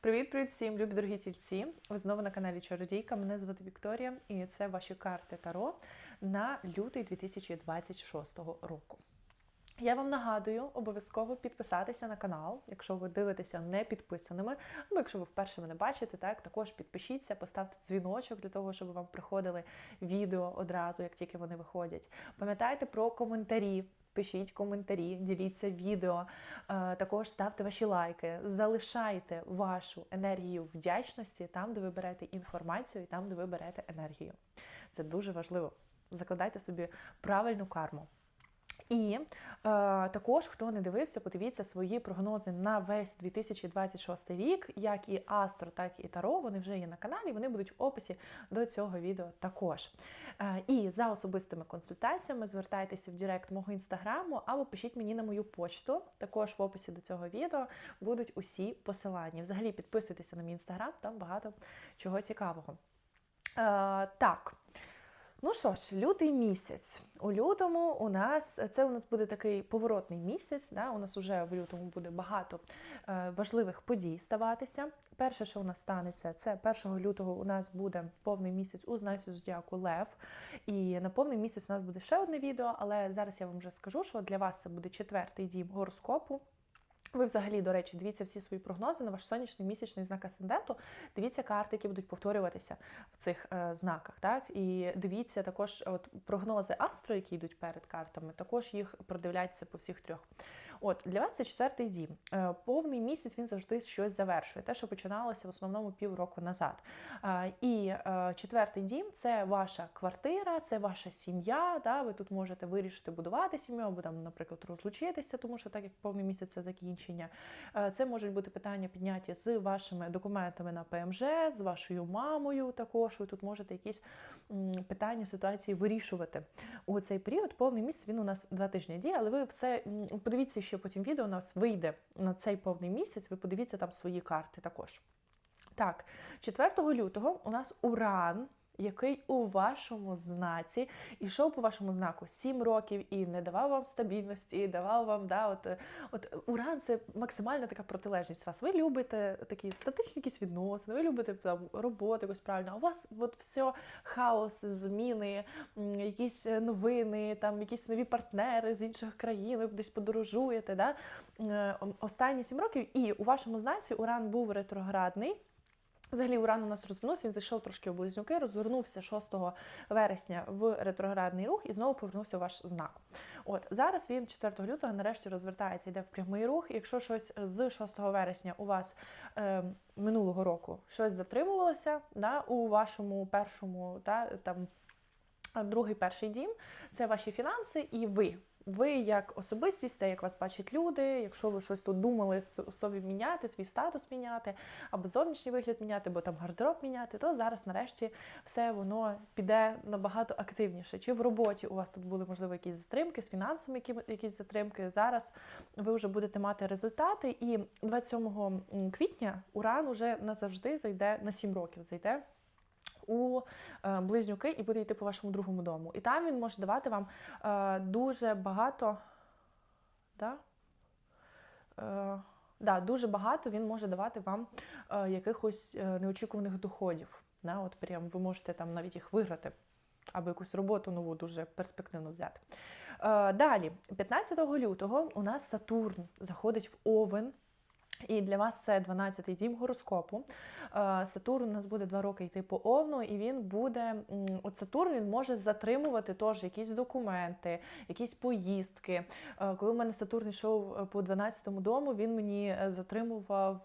Привіт-привіт всім, любі дорогі тільці! Ви знову на каналі Чародійка. Мене звати Вікторія, і це ваші карти Таро на лютий 2026 року. Я вам нагадую обов'язково підписатися на канал, якщо ви дивитеся не підписаними, або якщо ви вперше мене бачите, так також підпишіться, поставте дзвіночок для того, щоб вам приходили відео одразу, як тільки вони виходять. Пам'ятайте про коментарі. Пишіть коментарі, діліться відео, е, також ставте ваші лайки, залишайте вашу енергію вдячності там, де ви берете інформацію, і там, де ви берете енергію. Це дуже важливо. Закладайте собі правильну карму. І е, також, хто не дивився, подивіться свої прогнози на весь 2026 рік, як і Астро, так і Таро. Вони вже є на каналі, вони будуть в описі до цього відео також. Е, і за особистими консультаціями звертайтеся в Директ мого інстаграму або пишіть мені на мою почту. Також в описі до цього відео будуть усі посилання. Взагалі підписуйтеся на мій інстаграм, там багато чого цікавого. Е, так. Ну що ж, лютий місяць. У лютому у нас це у нас буде такий поворотний місяць. Да? У нас вже в лютому буде багато е, важливих подій ставатися. Перше, що у нас станеться, це 1 лютого у нас буде повний місяць у знаці зодіаку Лев. І на повний місяць у нас буде ще одне відео, але зараз я вам вже скажу, що для вас це буде четвертий дім гороскопу. Ви взагалі, до речі, дивіться всі свої прогнози на ваш сонячний місячний знак асценденту. Дивіться карти, які будуть повторюватися в цих е, знаках. Так і дивіться також от прогнози астро, які йдуть перед картами. Також їх продивляйтеся по всіх трьох. От для вас це четвертий дім. Е, повний місяць він завжди щось завершує. Те, що починалося в основному півроку назад. Е, і е, четвертий дім це ваша квартира, це ваша сім'я. Да? Ви тут можете вирішити будувати сім'ю, або там, наприклад, розлучитися, тому що так як повний місяць це закінчення. Це можуть бути питання підняті з вашими документами на ПМЖ, з вашою мамою. Також ви тут можете якісь питання ситуації вирішувати у цей період. Повний місяць він у нас два тижні діє, але ви все подивіться ще потім відео у нас вийде на цей повний місяць, ви подивіться там свої карти також. Так, 4 лютого у нас Уран який у вашому знаці ішов по вашому знаку 7 років і не давав вам стабільності, і давав вам да, от, от уран це максимальна така протилежність вас. Ви любите такі статичні якісь відносини, ви любите там роботу якось правильно, а у вас от все хаос, зміни, якісь новини, там якісь нові партнери з інших країн, ви десь подорожуєте. Да? Е, останні 7 років, і у вашому знаці уран був ретроградний. Взагалі, уран у нас розвернувся, він зайшов трошки у близнюки, розвернувся 6 вересня в ретроградний рух і знову повернувся в ваш знак. От зараз він 4 лютого нарешті розвертається, йде в прямий рух. Якщо щось з 6 вересня у вас е, минулого року щось затримувалося да, у вашому першому та там другий перший дім, це ваші фінанси і ви ви як особистість, те, як вас бачать люди, якщо ви щось тут думали собі міняти, свій статус міняти, або зовнішній вигляд міняти, або там гардероб міняти, то зараз нарешті все воно піде набагато активніше. Чи в роботі у вас тут були, можливо, якісь затримки, з фінансами якісь затримки. Зараз ви вже будете мати результати, і 27 квітня Уран уже назавжди зайде на 7 років зайде у е, близнюки і буде йти по вашому другому дому. І там він може давати вам е, дуже багато. Да? Е, да, Дуже багато він може давати вам якихось неочікуваних доходів. Да? От прям Ви можете там навіть їх виграти, або якусь роботу нову дуже перспективно взяти. Далі, 15 лютого, у нас Сатурн заходить в Овен. І для вас це 12-й дім гороскопу. Е, Сатурн у нас буде два роки йти по овну, і він буде. От Сатурн він може затримувати теж якісь документи, якісь поїздки. Е, коли в мене Сатурн йшов по 12-му дому, він мені затримував.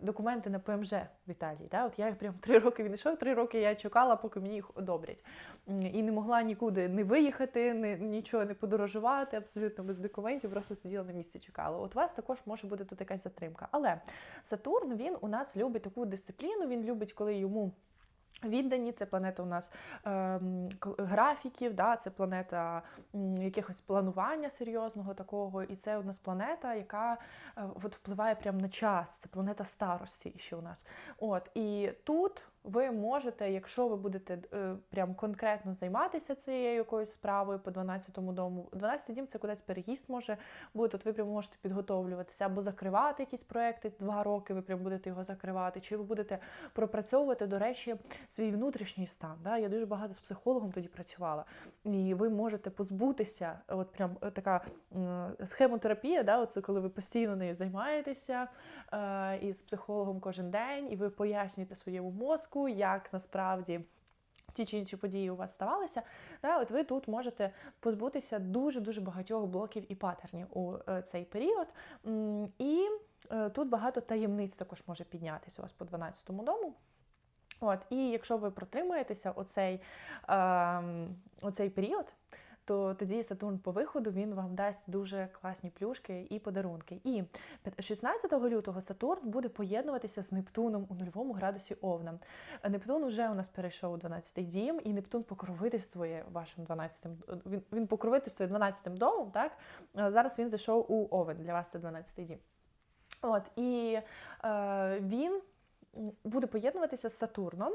Документи на ПМЖ в Італії. Да? От я їх прям три роки він йшов, три роки я чекала, поки мені їх одобрять. І не могла нікуди не виїхати, не, нічого не подорожувати, абсолютно без документів, просто сиділа на місці, чекала. От у вас також може бути тут якась затримка. Але Сатурн він у нас любить таку дисципліну, він любить, коли йому. Віддані, це планета у нас е, графіків, да, це планета якихось планування серйозного такого, і це у нас планета, яка е, от, впливає прямо на час. Це планета старості ще у нас. От, І тут ви можете, якщо ви будете е, прям конкретно займатися цією якоюсь справою по 12-му дому, 12 дім це кудись переїзд може бути. От ви прям можете підготовлюватися або закривати якісь проекти два роки. Ви прям будете його закривати, чи ви будете пропрацьовувати, до речі, свій внутрішній стан. Да? Я дуже багато з психологом тоді працювала, і ви можете позбутися, от прям е, така м, схемотерапія, да? Оце коли ви постійно нею займаєтеся е, із психологом кожен день, і ви пояснюєте своєму мозку, як насправді. Ті чи інші події у вас ставалися, да, от ви тут можете позбутися дуже дуже багатьох блоків і патернів у е, цей період. І е, тут багато таємниць також може піднятися у вас по 12-му дому. От, і якщо ви протримаєтеся оцей, е, оцей період, то тоді Сатурн по виходу він вам дасть дуже класні плюшки і подарунки. І 16 лютого Сатурн буде поєднуватися з Нептуном у нульовому градусі Овна. Нептун вже у нас перейшов у 12-й дім, і Нептун покровительствує вашим 12-м, він, він покровительствує 12-м домом, так? Зараз він зайшов у Овен, для вас це 12-й дім. От, і е, він буде поєднуватися з Сатурном.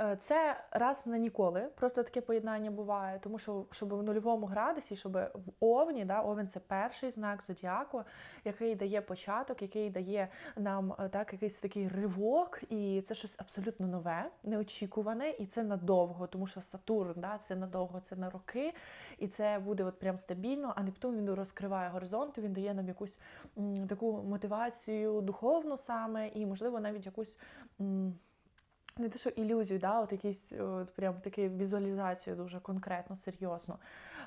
Е, Це раз на ніколи. Просто таке поєднання буває, тому що щоб в нульовому градусі, щоб в Овні, да, Овен це перший знак зодіаку, який дає початок, який дає нам е, так якийсь такий ривок, і це щось абсолютно нове, неочікуване, і це надовго, тому що Сатурн, да, це надовго, це на роки, і це буде от прям стабільно. А Нептун він розкриває горизонти, він дає нам якусь м, таку мотивацію духовну саме, і можливо навіть якусь. м, не те, що ілюзію, да, от якісь от прям таку візуалізацію дуже конкретно, серйозно.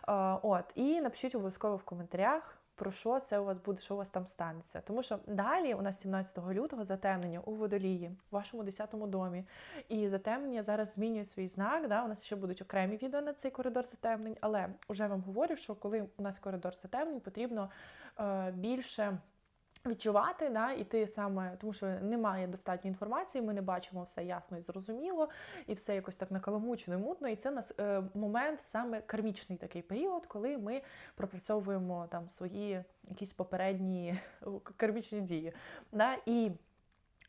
Е, от, і напишіть обов'язково в коментарях, про що це у вас буде, що у вас там станеться. Тому що далі у нас 17 лютого затемнення у водолії, в вашому 10-му домі. І затемнення зараз змінює свій знак. Да? У нас ще будуть окремі відео на цей коридор затемнень, але вже вам говорю, що коли у нас коридор затемнень, потрібно е, більше відчувати, да, іти саме, тому що немає достатньо інформації, ми не бачимо все ясно і зрозуміло, і все якось так накаламучено і мутно. І це нас е, момент саме кармічний такий період, коли ми пропрацьовуємо там свої якісь попередні кармічні дії. Да? І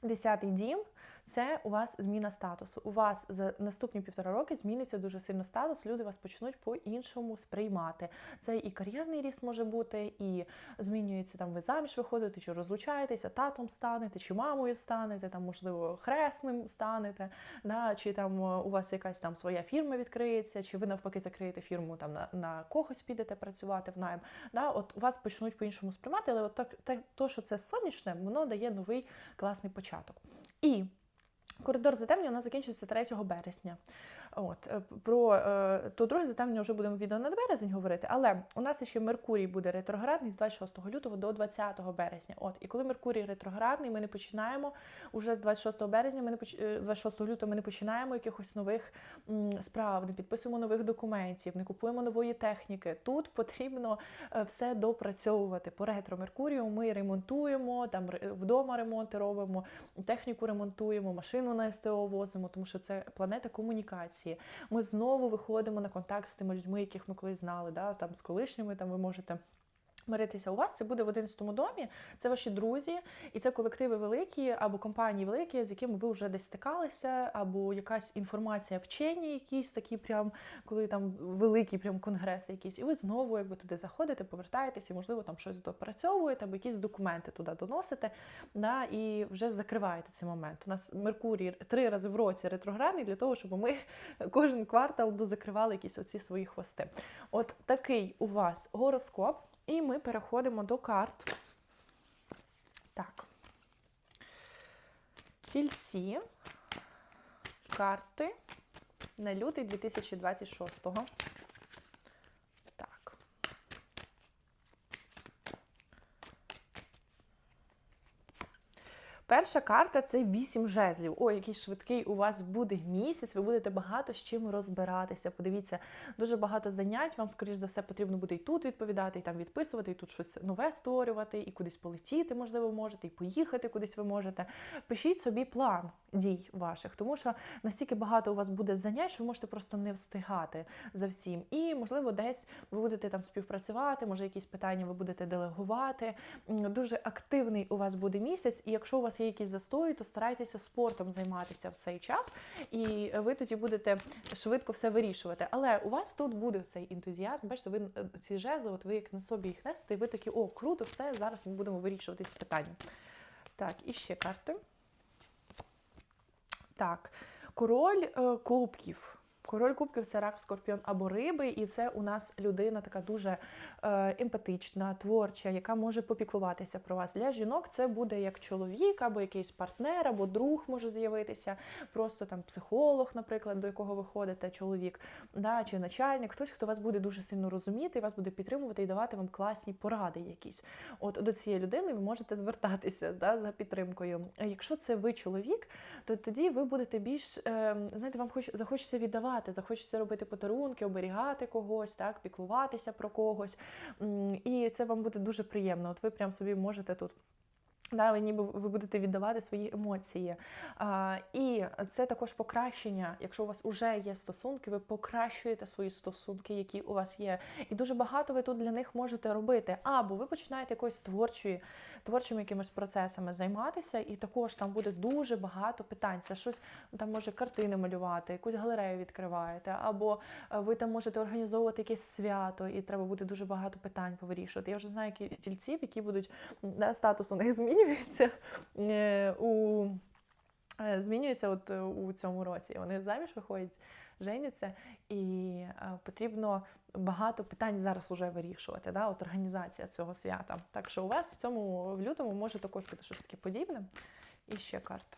десятий дім. Це у вас зміна статусу. У вас за наступні півтора роки зміниться дуже сильно статус. Люди вас почнуть по-іншому сприймати. Це і кар'єрний ріст може бути, і змінюється там. Ви заміж виходите, чи розлучаєтеся, татом станете, чи мамою станете, там можливо хресним станете, да, чи там е, у вас якась там своя фірма відкриється, чи ви навпаки закриєте фірму там на, на когось підете працювати в найм. Да, от вас почнуть по-іншому сприймати, але от так, так то, що це сонячне, воно дає новий класний початок. І Коридор затемнення у нас закінчиться 3 березня. От е, про е, то друге затемнення вже будемо відео на березень говорити, але у нас ще Меркурій буде ретроградний з 26 лютого до 20 березня. От і коли Меркурій ретроградний, ми не починаємо уже з 26 березня. Ми не поч... е, 26 лютого ми не починаємо якихось нових справ, не підписуємо нових документів, не купуємо нової техніки. Тут потрібно е, все допрацьовувати. По ретро Меркурію ми ремонтуємо там вдома ремонти робимо, техніку ремонтуємо, машину на СТО возимо, тому що це планета комунікації. Ми знову виходимо на контакт з тими людьми, яких ми колись знали, да, там з колишніми там ви можете. Миритися у вас це буде в 11 домі. Це ваші друзі, і це колективи великі або компанії великі, з якими ви вже десь стикалися, або якась інформація вчені, якісь такі, прям коли там великі прям конгреси, якісь, і ви знову якби туди заходите, повертаєтесь, і можливо там щось допрацьовуєте, або якісь документи туди доносите, да, і вже закриваєте цей момент. У нас Меркурій три рази в році ретроградний для того, щоб ми кожен квартал дозакривали якісь оці свої хвости. От такий у вас гороскоп. І ми переходимо до карт. Так. Тільці. Карти на лютий 2026. Перша карта це вісім жезлів. Ой, який швидкий у вас буде місяць. Ви будете багато з чим розбиратися. Подивіться, дуже багато занять. Вам, скоріш за все, потрібно буде і тут відповідати, і там відписувати, і тут щось нове створювати, і кудись полетіти, можливо, можете, і поїхати кудись ви можете. Пишіть собі план дій ваших, тому що настільки багато у вас буде занять, що ви можете просто не встигати за всім. І, можливо, десь ви будете там співпрацювати, може, якісь питання ви будете делегувати. Дуже активний у вас буде місяць, і якщо у вас вас є якісь застої, то старайтеся спортом займатися в цей час, і ви тоді будете швидко все вирішувати. Але у вас тут буде цей ентузіазм. Бачите, ви е, ці жезли, от ви як на собі їх несете, і ви такі, о, круто, все, зараз ми будемо вирішувати ці питання. Так, і ще карти. Так, король е, кубків. Король кубків це рак, скорпіон або риби, і це у нас людина така дуже е, емпатична, творча, яка може попіклуватися про вас. Для жінок це буде як чоловік, або якийсь партнер, або друг може з'явитися, просто там психолог, наприклад, до якого ви ходите, чоловік, да, чи начальник, хтось, хто вас буде дуже сильно розуміти, вас буде підтримувати і давати вам класні поради якісь. От до цієї людини ви можете звертатися да, за підтримкою. Якщо це ви чоловік, то тоді ви будете більш, е, знаєте, вам хоч захочеться віддавати, захочеться робити подарунки, оберігати когось, так, піклуватися про когось. І це вам буде дуже приємно. От ви прям собі можете тут. Да, ви ніби ви будете віддавати свої емоції. А, і це також покращення. Якщо у вас вже є стосунки, ви покращуєте свої стосунки, які у вас є. І дуже багато ви тут для них можете робити. Або ви починаєте якоюсь творчою, творчими якимись процесами займатися, і також там буде дуже багато питань. Це щось там може картини малювати, якусь галерею відкриваєте, або е, ви там можете організовувати якесь свято, і треба буде дуже багато питань повирішувати. Я вже знаю які тільців, які будуть да, статус у них змінюється е, у е, змінюється от е, у цьому році. Вони заміж виходять, женяться, і потрібно багато питань зараз уже вирішувати. Да? От організація цього свята. Так що у вас в цьому в лютому може також бути щось таке подібне. І ще карта.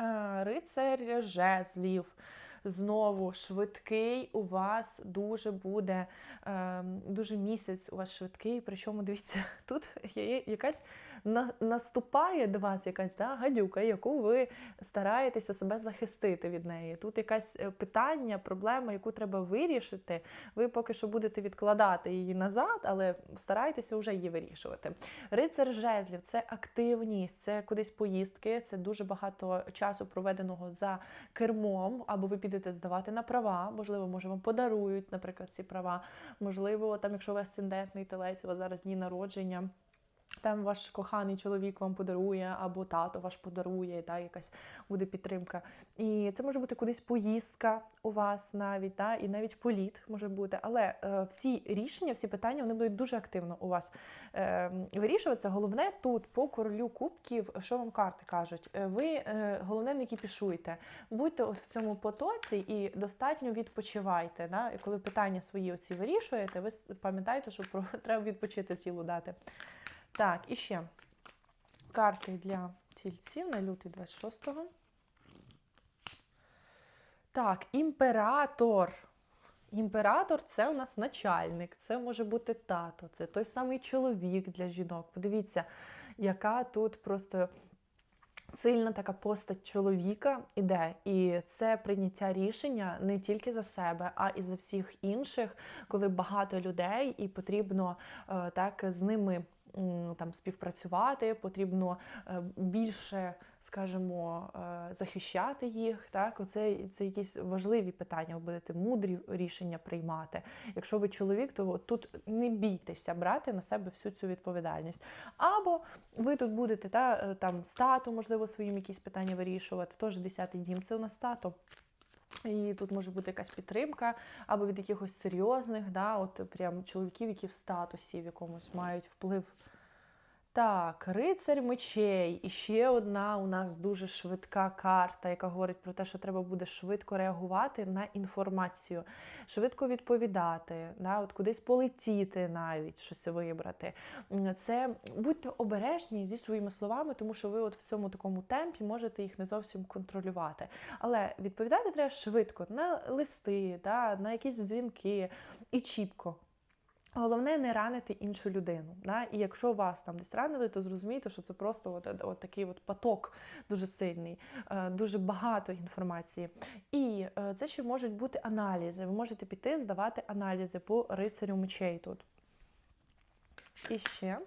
Е, Рицар жезлів. Знову швидкий у вас дуже буде, е, дуже місяць у вас швидкий. Причому дивіться, тут є якась на, наступає до вас якась да, гадюка, яку ви стараєтеся себе захистити від неї. Тут якась е, питання, проблема, яку треба вирішити. Ви поки що будете відкладати її назад, але старайтеся вже її вирішувати. Рицар жезлів це активність, це кудись поїздки, це дуже багато часу проведеного за кермом, або ви підете здавати на права. Можливо, може вам подарують, наприклад, ці права. Можливо, там, якщо ви асцендентний телець, у вас зараз дні народження. Там ваш коханий чоловік вам подарує, або тато ваш подарує, та, якась буде підтримка. І це може бути кудись поїздка у вас навіть, та, і навіть політ може бути. Але е, всі рішення, всі питання вони будуть дуже активно у вас е, вирішуватися. Головне тут по королю кубків, що вам карти кажуть, Е, ви е, головне не кіпішуйте. Будьте в цьому потоці і достатньо відпочивайте. Да? І коли питання свої оці вирішуєте, ви пам'ятайте, що про, треба відпочити тілу дати. Так, і ще карти для тільців на лютий 26-го. Так, імператор. Імператор це у нас начальник, це може бути тато, це той самий чоловік для жінок. Подивіться, яка тут просто сильна така постать чоловіка іде. І це прийняття рішення не тільки за себе, а і за всіх інших, коли багато людей, і потрібно е, так з ними там співпрацювати, потрібно е, більше, скажімо, е, захищати їх. Так, оце це якісь важливі питання. Ви будете мудрі рішення приймати. Якщо ви чоловік, то тут не бійтеся брати на себе всю цю відповідальність. Або ви тут будете та, е, там з татом, можливо, своїм якісь питання вирішувати. Тож 10-й дім це у нас тато. І тут може бути якась підтримка, або від якихось серйозних, да, от прям чоловіків, які в статусі в якомусь мають вплив. Так, рицарь мечей. І ще одна у нас дуже швидка карта, яка говорить про те, що треба буде швидко реагувати на інформацію, швидко відповідати, да, от кудись полетіти навіть щось вибрати. Це будьте обережні зі своїми словами, тому що ви от в цьому такому темпі можете їх не зовсім контролювати. Але відповідати треба швидко на листи, да, на якісь дзвінки і чітко. Головне не ранити іншу людину. Да? І якщо вас там десь ранили, то зрозумійте, що це просто от, от такий от поток дуже сильний, е, дуже багато інформації. І е, це ще можуть бути аналізи. Ви можете піти здавати аналізи по рицарю мечей тут. І ще.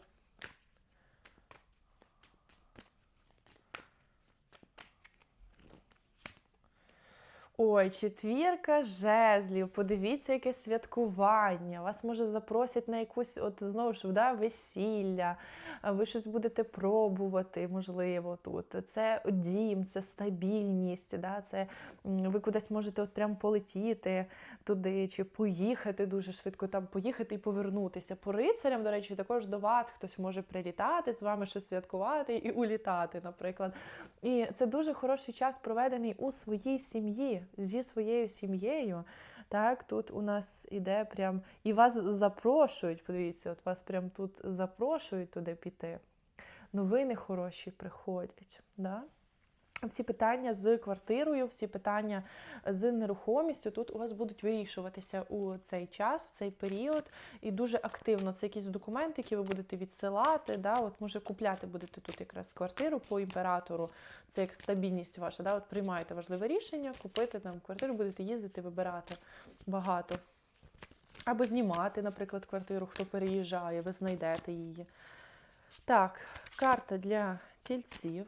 Ой, четвірка жезлів. Подивіться, яке святкування. Вас може запросять на якусь, от знову ж да, весілля, ви щось будете пробувати, можливо, тут. Це дім, це стабільність, да? це ви кудись можете от прям полетіти туди, чи поїхати дуже швидко, там поїхати і повернутися. По рицарям, до речі, також до вас хтось може прилітати з вами щось святкувати і улітати, наприклад. І це дуже хороший час проведений у своїй сім'ї, зі своєю сім'єю. Так, тут у нас іде прям і вас запрошують. Подивіться, от вас прям тут запрошують туди піти. Новини хороші приходять. Да? Всі питання з квартирою, всі питання з нерухомістю тут у вас будуть вирішуватися у цей час, в цей період, і дуже активно. Це якісь документи, які ви будете відсилати. Да? От може купляти будете тут якраз квартиру по імператору. Це як стабільність ваша. Да? От приймаєте важливе рішення, купити там квартиру, будете їздити, вибирати багато. Або знімати, наприклад, квартиру, хто переїжджає, ви знайдете її. Так, карта для тільців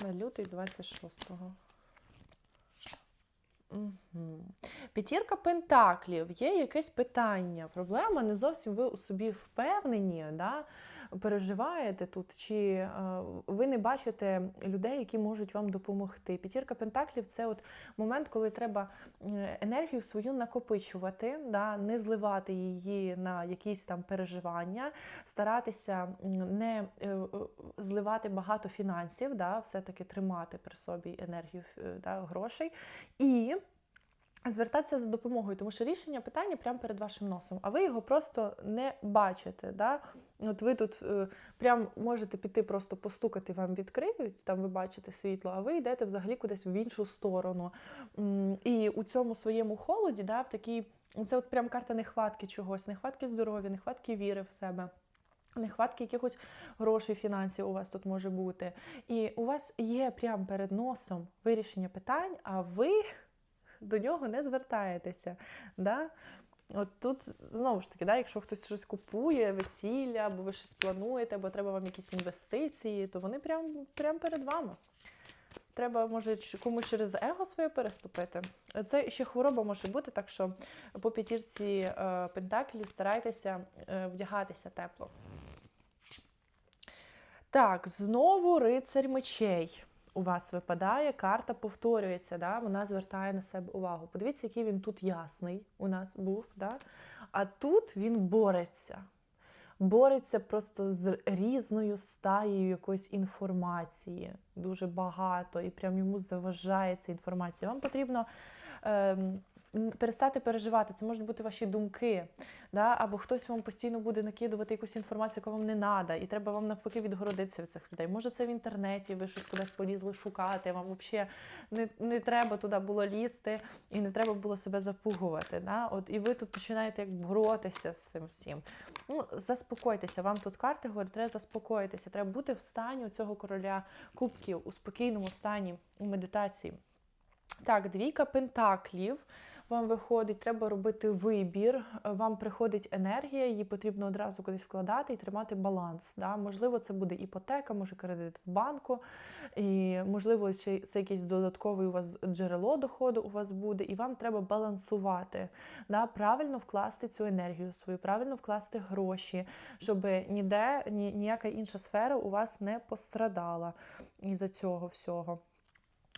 на лютий 26-го. Угу. П'ятірка пентаклів, є якесь питання, проблема, не зовсім ви у собі впевнені, да? Переживаєте тут, чи е, ви не бачите людей, які можуть вам допомогти. П'ятірка пентаклів це от момент, коли треба е, енергію свою накопичувати, да? не зливати її на якісь там переживання, старатися не е, зливати багато фінансів, да? все-таки тримати при собі енергію да? грошей. І звертатися за допомогою, тому що рішення питання прямо перед вашим носом, а ви його просто не бачите. Да? От ви тут е, прям можете піти просто постукати, вам відкриють, там ви бачите світло, а ви йдете взагалі кудись в іншу сторону. І у цьому своєму холоді, да, в такій, це от прям карта нехватки чогось, нехватки здоров'я, нехватки віри в себе. Нехватки якихось грошей, фінансів у вас тут може бути. І у вас є прямо перед носом вирішення питань, а ви до нього не звертаєтеся. Да? От тут знову ж таки, да, якщо хтось щось купує, весілля, або ви щось плануєте, або треба вам якісь інвестиції, то вони прямо прям перед вами. Треба, може, комусь через его своє переступити. Це ще хвороба може бути, так що по п'ятірці е, пентаклі старайтеся е, вдягатися тепло. Так, знову рицарь мечей у вас випадає, карта повторюється, да? вона звертає на себе увагу. Подивіться, який він тут ясний у нас був. Да? А тут він бореться. Бореться просто з різною стаєю якоїсь інформації, дуже багато, і прям йому заважає ця інформація. Вам потрібно ем, перестати переживати. Це можуть бути ваші думки, да? або хтось вам постійно буде накидувати якусь інформацію, яка вам не треба, і треба вам навпаки відгородитися від цих людей. Може, це в інтернеті, ви щось кудись полізли шукати, вам взагалі не, не треба туди було лізти, і не треба було себе запугувати. Да? От, і ви тут починаєте як боротися з цим всім. Ну, заспокойтеся, вам тут карти говорять, треба заспокоїтися, треба бути в стані цього короля кубків, у спокійному стані у медитації. Так, двійка пентаклів. Вам виходить, треба робити вибір, вам приходить енергія, її потрібно одразу кудись вкладати і тримати баланс. Да? Можливо, це буде іпотека, може кредит в банку, і можливо, ще це якесь додаткове у вас джерело доходу у вас буде, і вам треба балансувати, да? правильно вкласти цю енергію свою, правильно вкласти гроші, щоб ніде ні, ніяка інша сфера у вас не пострадала із-за цього всього.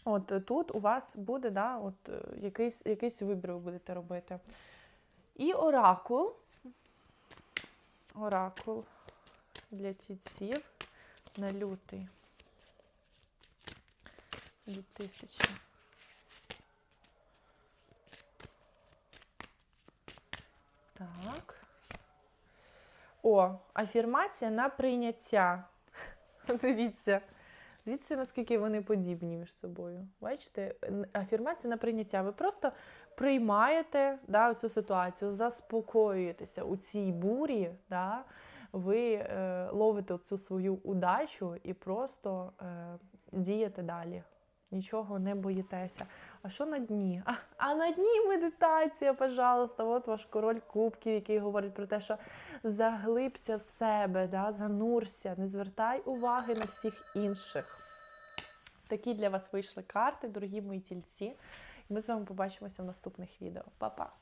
От е, тут у вас буде да, от, е, якийсь, якийсь вибір ви будете робити. І оракул. Оракул для тітців на лютий 2000. Так. О, афірмація на прийняття. Дивіться. Дивіться, наскільки вони подібні між собою. Бачите, афірмація на прийняття. Ви просто приймаєте да, цю ситуацію, заспокоюєтеся у цій бурі, да, ви е, ловите цю свою удачу і просто е, дієте далі. Нічого не боїтеся. А що на дні? А, а на дні медитація, пожалуйста. От ваш король кубків, який говорить про те, що заглибся в себе, да, занурся, не звертай уваги на всіх інших. Такі для вас вийшли карти, дорогі мої тільці. І ми з вами побачимося в наступних відео. Па-па!